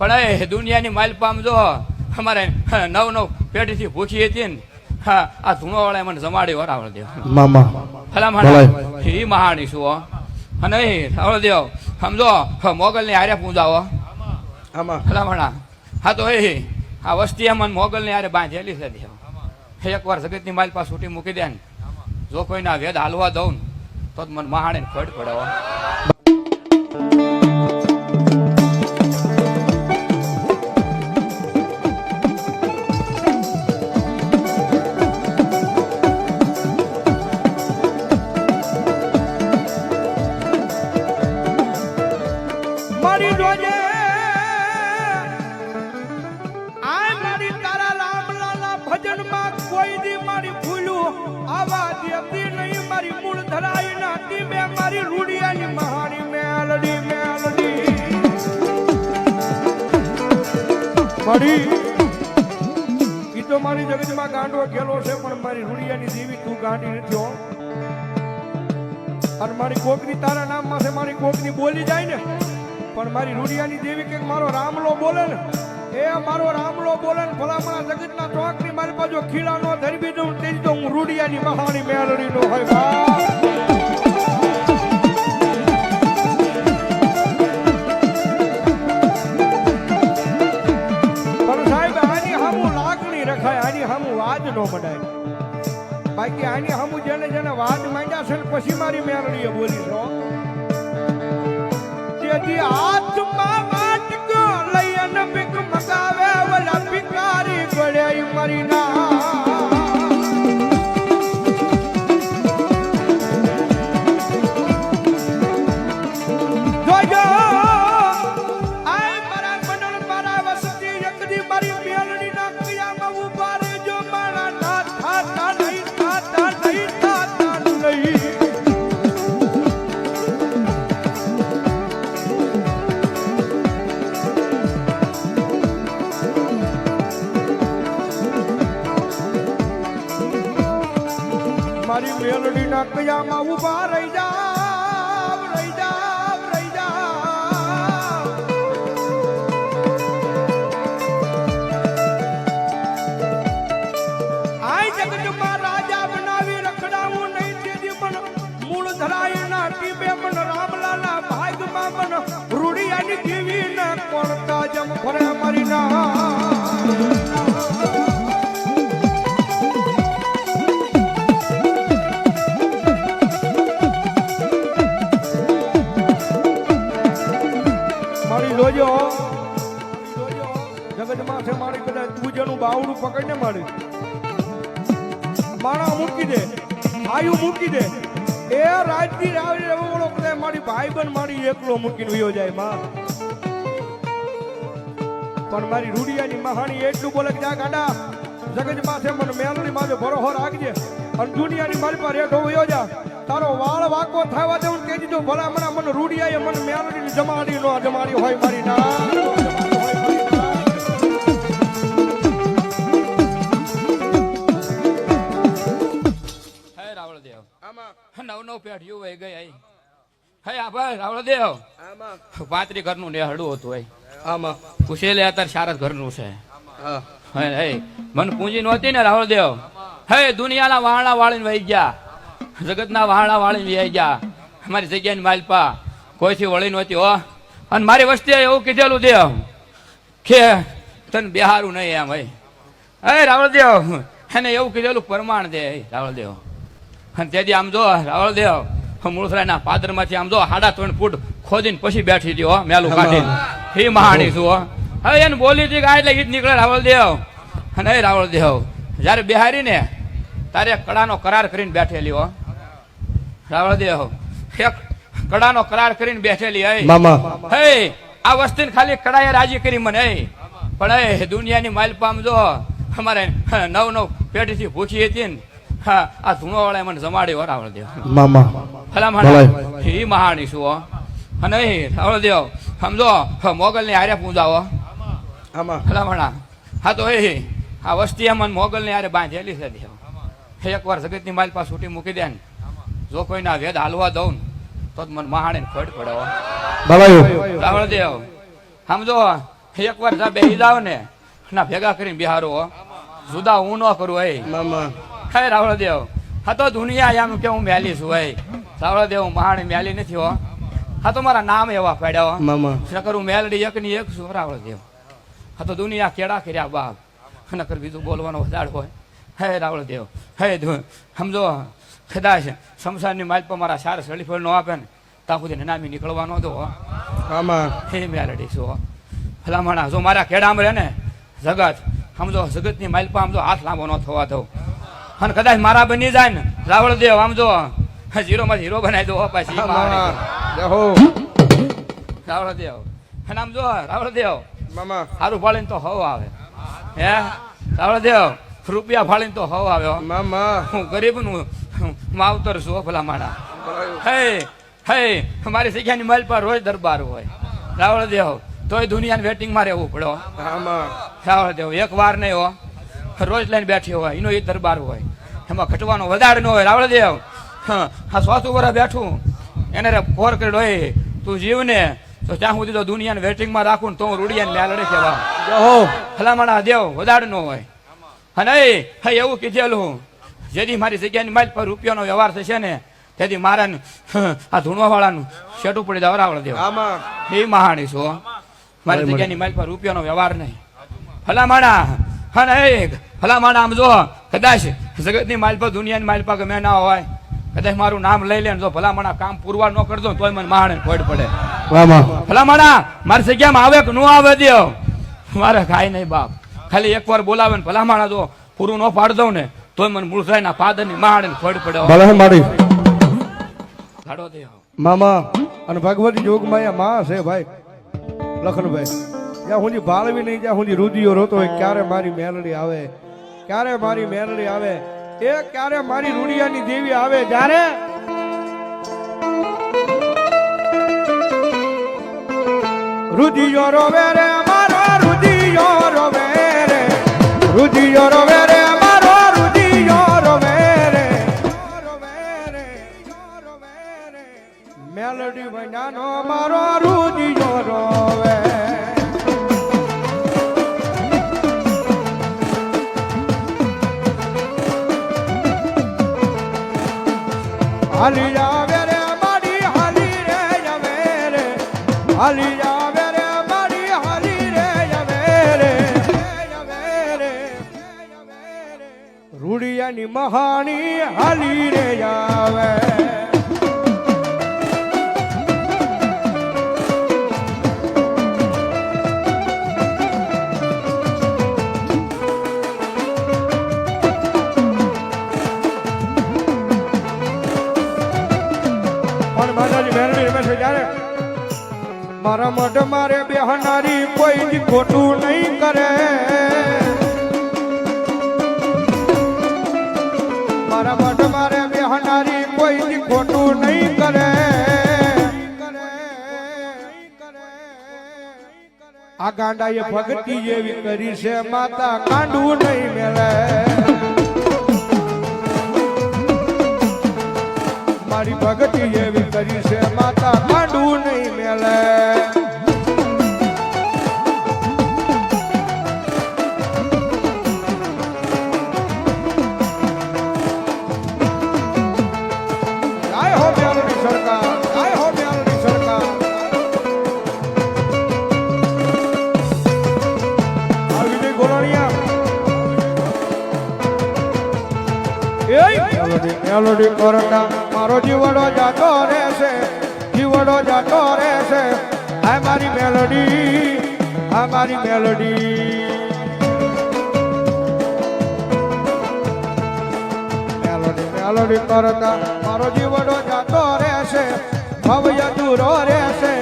પણ એ દુનિયાની માલપામ જો અમારે નવ નવ પેટીથી ભૂખી હતી ને હા આ ધૂણોવાળાએ મને જમાડી વરાવળ દેવ મામા. ભલા એ મહાણી શું હો. અને એ રાવળ દેવ સમજો મોગલની હારે પૂંજાવો ભલા માણા હા તો એ આ વસ્તી મને મોગલની હારે બાંધેલી છે દેવ. એકવાર જગતની માલ પાસે છૂટી મૂકી દે ને જો કોઈના વેદ હાલવા દઉં ને તો મને મહાણે ખડ પડે મારી તો મારી જગતમાં ગાંડો ખેલો છે, પણ મારી રૂડિયાની દેવી તું ગાંડી નથી અને મારી કોકની તારા નામમાં છે, મારી કોકની બોલી જાય ને, પણ મારી રૂડિયાની દેવી કે મારો રામલો બોલે ને, એ મારો રામલો બોલે ને, ભલામણા જગતના ચોકની મારી બાજુ ખીલાનો ધરબી દઉં તેજ તો હું રૂડિયાની મહાની મેલડી નો હોય વાદ ન બડાય બાકી આની હમુ જેને જેને વાદ માંડ્યા છે પછી મારી મેલડીએ બોલી છો. તેથી આત્મા વાટકો લઈ અને ભીખ મગાવે, ઓલા ભિખારી ગળે મરી ના મારી મેલડી ના કયામાં ઊભા રહી જા બનાવી રખડાવું નહીં તેથી પણ મૂળ ધરાય ના ટીબે મન રામલાલા ભાગમાં મન રૂડિયાની જીવી ના કોણતા જમ ફરે મારી ના. પકડીને મારી. માણા મૂકી દે આયુ મૂકી દે. એ રાજની રાવડી રવોળો કદાચ મારી ભાઈબંધ મારી એકલો મૂકીને વયો જાય, માં. પણ મારી રૂડિયાની મહાણી એટલું બોલે કે, જા ગાડા, જગજ માથે મને મેલની માથે ભરોહો રાખજે. અને દુનિયાની મારી પર રેઠો વયો જા. તારો વાળ વાકો થવા દેવું કહી દીધું ભલા મણા મને રૂડિયાએ મને મેલડી જમાડી નો જમાડી હોય મારી ના. નવ નવ પેઢીઓ વહી ગઈ આઈ. હે આભાર રાવળદેવ. પાત્રી ઘરનું નેહડું હતું આઈ. આમાં. કુશેલે અત્યારે સારસ ઘરનું છે. હે. હે મન પૂંજી નહોતી ને રાવળદેવ. હે દુનિયાના વાહણા વાળીને વહી ગયા. જગતના વાહણા વાળીને વહી ગયા. અમારી જગ્યાની માલપા કોઈથી વળી નહોતી હો. અને મારી વસ્તીએ એવું કીધેલું દેવ કે તને બિહારું નહીં એમ હે. રાવળ રાવળદેવ. એને એવું કીધેલું પ્રમાણ દે રાવળ રાવળદેવ. અને તેથી આમ જો રાવળદેવ મૂળસરાયના પાદરમાંથી આમ જો સાડા ત્રણ ફૂટ ખોદીને પછી બેઠી દો મેલું કાઢી હે. મહાણી છું હવે એને બોલી હતી કે આ એટલે ઈ જ નીકળે રાવળદેવ. અને રાવળ રાવળદેવ જ્યારે બિહારી ને તારે કડાનો કરાર કરીને બેઠેલી હો. રાવળદેવ એક કડાનો કરાર કરીને બેઠેલી હે. મામા. હે આ વસ્તીને ખાલી કડાએ રાજી કરી મને હે. પણ એ દુનિયાની માલપામ જો અમારે નવ નવ પેટીથી ભૂખી હતી ને હા આ ધૂણોવાળાએ મને જમાડ્યો વરાવળ દેવ. મામા ભલા એ મહાણી શું હો? અને એ રાવળ દેવ સમજો મોગલની હારે પૂજાવો. આમાં. ભલામણા હા તો એ આ વસ્તી મને મોગલની હારે બાંધેલી છે દેવ. એકવાર જગતની માલ પાસે છૂટી મૂકી દે ને. જો કોઈના વેદ હાલવા દઉં તો મને મહાણે ખડ પડે રાવણ દેવ સમજો એકવાર જા બેસી જાવ ને ના ભેગા કરીને બિહારો જુદા હું ન કરું એ મામા. હે રાવળદેવ. હા તો દુનિયા આમ કે હું મેલી છું હે રાવળદેવ હું મહાણી મેલી નથી હો. હા તો મારા નામ એવા પડ્યા મામા. નકર હું મેલડી એક ની એક છું રાવળદેવ. હા તો દુનિયા કેડા કર્યા બાપ. નકર બીજું બોલવાનો વધારે હોય. હે રાવળદેવ હે સમજો કદાચ શમશાનની માલ પર મારા સારા સળીફળ નો આપે ને ત્યાં સુધી નામી નીકળવાનો તો આમાં. હે મેલડી છું. ભલામણા જો મારા કેડામાં રહે ને જગત સમજો જગતની માલ પર આમ જો હાથ લાંબો ન થવા દઉં. અને કદાચ મારા બની જાય ને રાવળ દેવ આમ જો હીરો માં હીરો બનાવી દો પાછી રાવળ દેવ. અને આમ જો રાવળદેવ મામા. સારું ફાળીને તો હવ આવે. હે? રાવળદેવ રૂપિયા ફાળીને તો હવ આવે મામા. હું ગરીબનું માવતર છું ભલા માણા હે હે મારી શીખ્યાની મહેલ પર રોજ દરબાર હોય. રાવળ દેવ તોય દુનિયાની વેટિંગમાં રહેવું પડો રાવળ દેવ એક વાર નહીં હો. રોજ લઈને બેઠી હોય એનો એ દરબાર હોય. એમાં ઘટવાનો વધારે ન હોય. રાવળદેવ હા આ વરા બેઠું. એને રે ફોર કર્યો હોય તું જીવને તો ત્યાં સુધી તો દુનિયાને વેટિંગમાં રાખું તો હું રૂડિયાને મેલડે લડે હો ભલામણા દેવ વધારે ન હોય. અને હા એવું કીધેલું જેથી મારી જગ્યાની માલ પર રૂપિયાનો વ્યવહાર થશે ને તેથી મારા આ ધૂણવા વાળાનું શેટું પડી જાવ રાવળ દેવ એ મહાણી છો. મારી જગ્યાની માલ પર રૂપિયાનો વ્યવહાર નહીં. ભલામણા હા ને ભલામણા આમ જો કદાચ જગતની માલ પર દુનિયાની માલપા ગમે ના હોય કદાચ મારું નામ લઈ લે જો ભલામણા કામ પૂરવા ન કરજો તોય મને માણે ખોટ પડે. ભલામણા મારી જગ્યામાં આવે કે ન આવે દ્યો? મારે ખાય નહીં બાપ. ખાલી એકવાર બોલાવે ને ભલામણા જો પૂરું ન પાડ દઉં ને તોય મને મૂળસાઈના ના મહાણે ની પડે. મારી. ગાડો દેવ મામા અને ભગવતી જોગમાયા માં છે ભાઈ. લખનભાઈ. જ્યાં સુધી ભાળવી નહીં જ્યાં સુધી રુદિયો રોતો હોય ક્યારે મારી મેલડી આવે? ક્યારે મારી મેરડી આવે? એ ક્યારે મારી રૂડિયાની દેવી આવે? જ્યારે રુધિયો રોવે રે, મારો રુધિયો રોવે રે. રુધિયો રોવે રે, મારો રુધિયો રોવે રે. મેલડી વૈનાનો મારો રૂડિયાની મહાણી હાલી રે આવે. મારા મઢ મારે બેહનારી કોઈ ખોટું નહીં કરે. મારા મઢ મારે બેહનારી કોઈ ખોટું નહીં કરે. આ ગાંડાએ ભક્તિ એવી કરી છે, માતા કાંડું નહીં મેળે મારી ભક્તિ એવી કરી છે, માતા કાંડું નહીં મેલે. એય મેલોડી કરતા મારો જીવડો જાતો રહેશે, જીવડો જાતો રહેશે. આ મારી મેલોડી, આ મારી મેલોડી. મેલોડી કરતા મારો જીવડો જાતો રહેશે, ભવ્ય દૂરો રહેશે.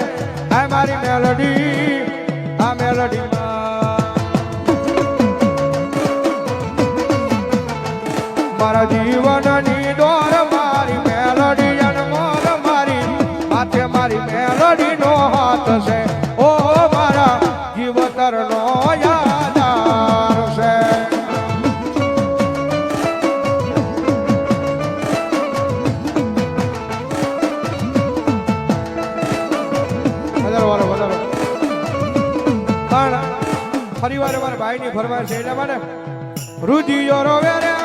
આ મારી મેલોડી, આ મેલોડી મારા જીવનની દોર મારી, મેલોડી અનમોલ મારી માથે મારી મેલોડી નો હાથ છે. ઓ મારા જીવતર નો યાદાર છે. ફરી વાર મારા ભાઈની ફરવા છે એટલા માટે રુધિયો રોવે રે.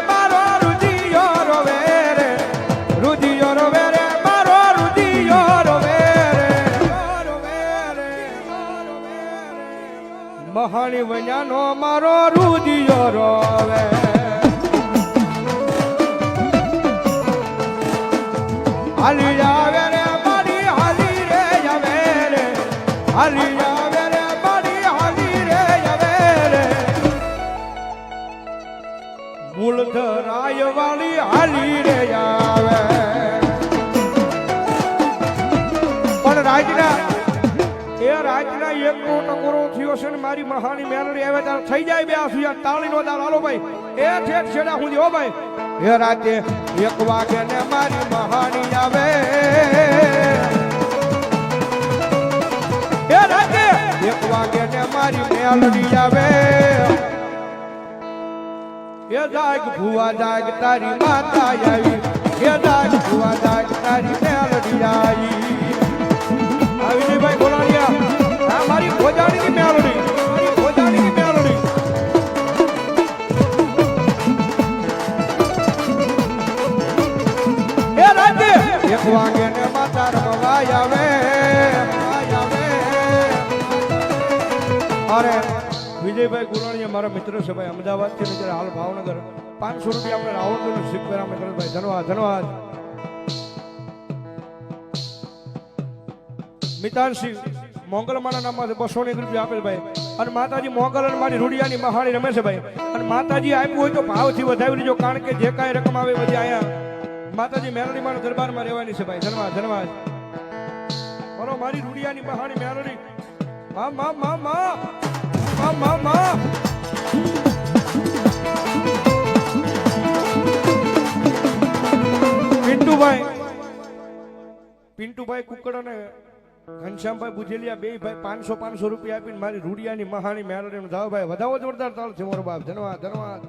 રે. મહાણી વન્યાનો મારો રુધિયો રોવે. હાલી આવે રે મારી, હાલી રે આવે રે. હાલી આવે રે મારી, હાલી રે આવે રે. મૂળધરાય વાળી હાલી રે આવે. પણ રાજના, એ રાજના એકનો ટકોરો થયો છે ને મારી મહાની મેલડી આવે ત્યારે થઈ જાય બે આસુ તાળી નો દાળ હાલો ભાઈ એ ઠેઠ છેડા હું હો ભાઈ. એ રાતે એક વાગે ને મારી મહાની આવે. એ રાતે એક વાગે ને મારી મેલડી આવે. એ જાગ ભુવા જાગ તારી માતા આવી. એ જાગ ભુવા જાગ તારી મેલડી આવી. આવી ભાઈ બોલાણિયા આ મારી ભોજાણીની મેલડી. વાગે ને માતા અરે, વિજયભાઈ ગુરાણીએ મારા મિત્ર છે ભાઈ, અમદાવાદથી મિત્ર હાલ ભાવનગર, પાંચસો રૂપિયા આપણે રાવણગઢ શીખ કર્યા મિત્રભાઈ ભાઈ. ધન્યવાદ ધન્યવાદ. મિતાનસિંહ મોગલમાના નામમાંથી બસો ને રૂપિયા આપેલ ભાઈ. અને માતાજી મોગલ અને મારી રૂડિયાની મહાણી રમે છે ભાઈ. અને માતાજી આપ્યું હોય તો ભાવથી વધાવી લેજો, કારણ કે જે કાંઈ રકમ આવે બધી અહીંયા માતાજી મેલડી માના દરબારમાં રહેવાની છે ભાઈ. ધન્યવાદ ધન્યવાદ બોલો, મારી રૂડિયાની મહાણી મેલડી. મા મા મા મા. મા મા પિન્ટુભાઈ. પિન્ટુભાઈ કુકડ અને ઘનશ્યામભાઈ બુજેલિયા બે ભાઈ પાંચસો પાંચસો રૂપિયા આપીને મારી રૂડિયાની મહાણી મેળવીને જાઓ ભાઈ. વધાવો જોરદાર તાલ છે મારો બાપ. ધન્યવાદ ધન્યવાદ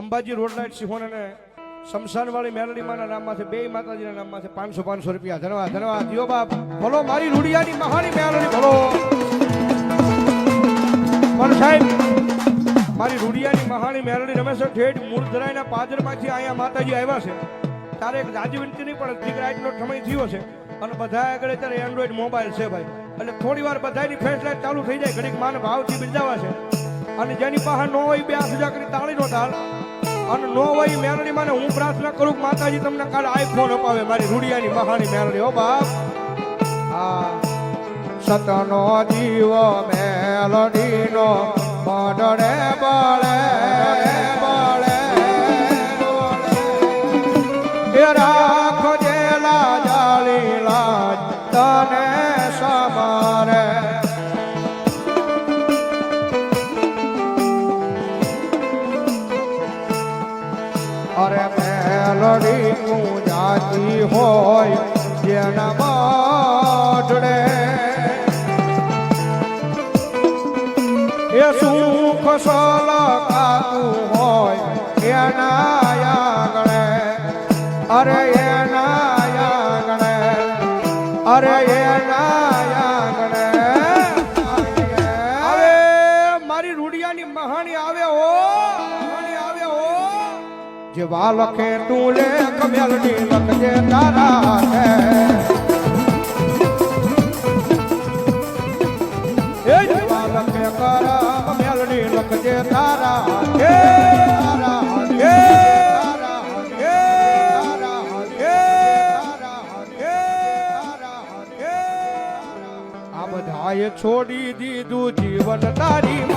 અંબાજી રોડ લાઇટ સિહોન અને શમશાનવાળી મેલડીમાના નામમાંથી, બે માતાજીના નામમાંથી પાંચસો પાંચસો રૂપિયા. ધન્યવાદ ધન્યવાદ. દિયો બાપ ભલો મારી રૂડિયાની મહાની મેલડી ભલો પણ સાહેબ, મારી રૂડિયાની મહાની મેલડી રમેશ ઠેઠ મૂળધરાયના પાદરમાંથી અહીંયા માતાજી આવ્યા છે. તારે એક વિનંતી નહીં, પણ ઠીક રાઈટનો સમય થયો છે. અને બધા આગળ અત્યારે એન્ડ્રોઈડ મોબાઈલ છે ભાઈ. એટલે થોડી વાર બધાની ફેસ લાઈટ ચાલુ થઈ જાય, ઘડીક માન ભાવથી બિરદાવા છે. અને જેની પાસે ન હોય, બે હજાર કરી તાળીનો તાળ અને ન હોય મેલડી માને હું પ્રાર્થના કરું માતાજી તમને કાલે આઈફોન અપાવે. મારી રૂડિયાની મહાની મેલડી. હો બાપ. હા સતનો જીવો મેલડીનો બળે બળે. તું જાતી હોય જેના હોય અરે એના આંગણે અરે જે વાલખે તું લેખ મેલડી લખજે તારા હાથે એ બાલકે કરમ મેલડી લખજે તારા હાથે તારા હાથે છોડી દીધું જીવન તારી